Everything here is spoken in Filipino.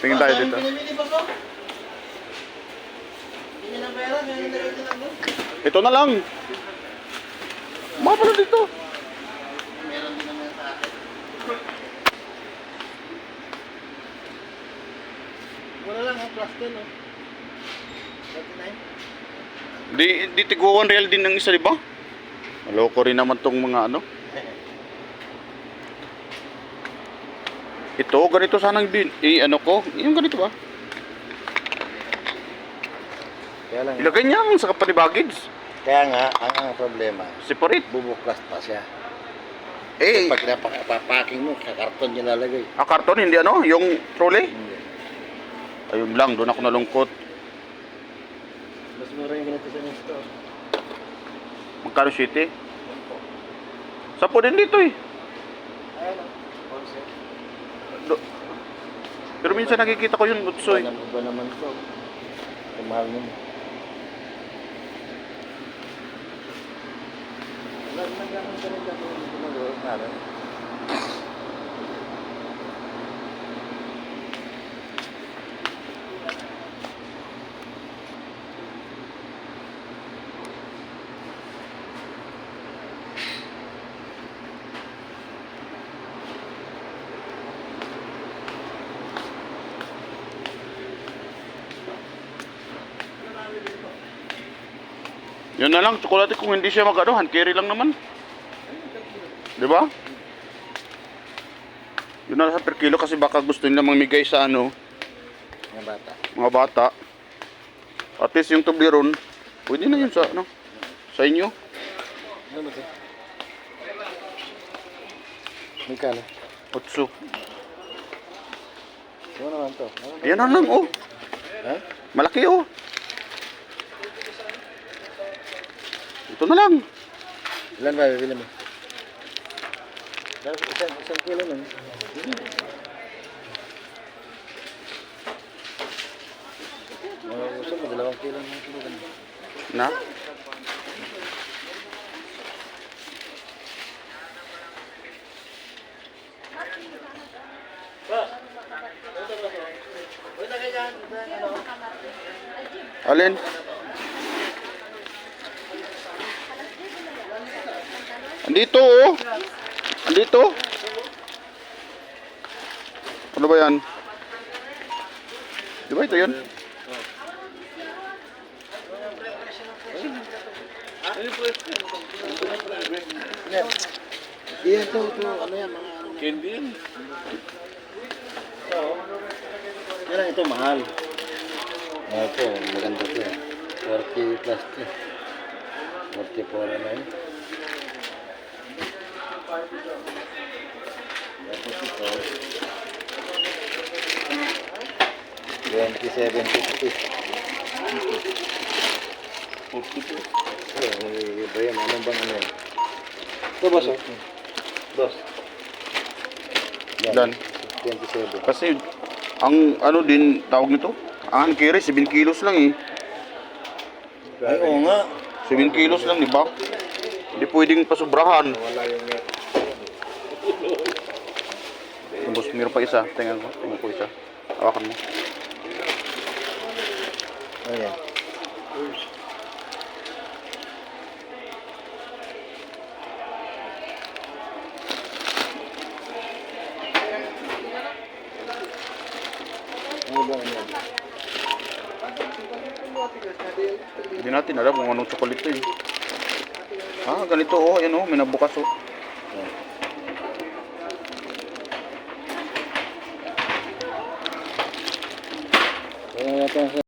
Tingin tayo dito. Ito na lang. Mga pala dito. Wala lang, oh, plus 10, oh. 39. Di, di tiguan real din ng isa, di ba? Maloko rin naman tong mga ano. Ito, ganito sanang din. Eh, ano ko? Yung ganito ba? Kaya lang, Ilagay niya lang sa kapanibagids. kaya nga, ang, ang problema, Separate. bubuklas pa siya. Eh, Pag napapaking mo, kakarton niya lalagay. ah, karton, hindi ano? Yung trolley? Hindi. Ayun lang, doon ako nalungkot. Mas mura yung ganito sa nesto. Magkano city? Sapo din dito eh. Ayan, oh. Concept. Pero minsan nakikita ko yun, utsoy. Iba, iba naman ito. Ang mahal mo. Wala naman ganun sa nila kung gumagawa Yun na lang, tsokolate kung hindi siya mag-ano, hand carry lang naman. Di ba? Yun na lang per kilo kasi baka gusto nila mamigay sa ano, Mga bata. mga bata. At least yung tubiron, pwede na yun sa ano, sa inyo. Ano? Magkano? Otso. Ano naman to? Ano? Ayan na lang, oh. Ha? Malaki, oh. Ito na lang. Ilan ba bibili mo? Isang, isang kilo lang. Mga gusto mo, dalawang kilo ng kilo lang. Na? Alin? Andito oh. Andito. Ano ba yan? Di ba ito yun? Yan. Yan to, to, ano yan, mga ano. Candy yan. Yan lang ito, mahal. Ah, ito, maganda to. eh. 40 plus to. 44 na yun. Tapos ito. 27.50. 42. Ito, may iba yan. Ano bang ano yan? Ito, boss, oh. Boss. Yan. Dan. 27. Kasi ang ano din tawag nito? Ang kiri 7 kilos lang eh. Ay, oo nga. 7 kilos lang, di ba? Hindi pwedeng pasubrahan. Wala yung. Tapos meron pa isa. Tingnan ko. Tingnan ko isa. Hawakan mo. Ayan. Ba ano? Hindi natin alam kung anong chocolate to eh. Ah, ganito oh. Ayan oh. May nabukas oh. Ano natin sa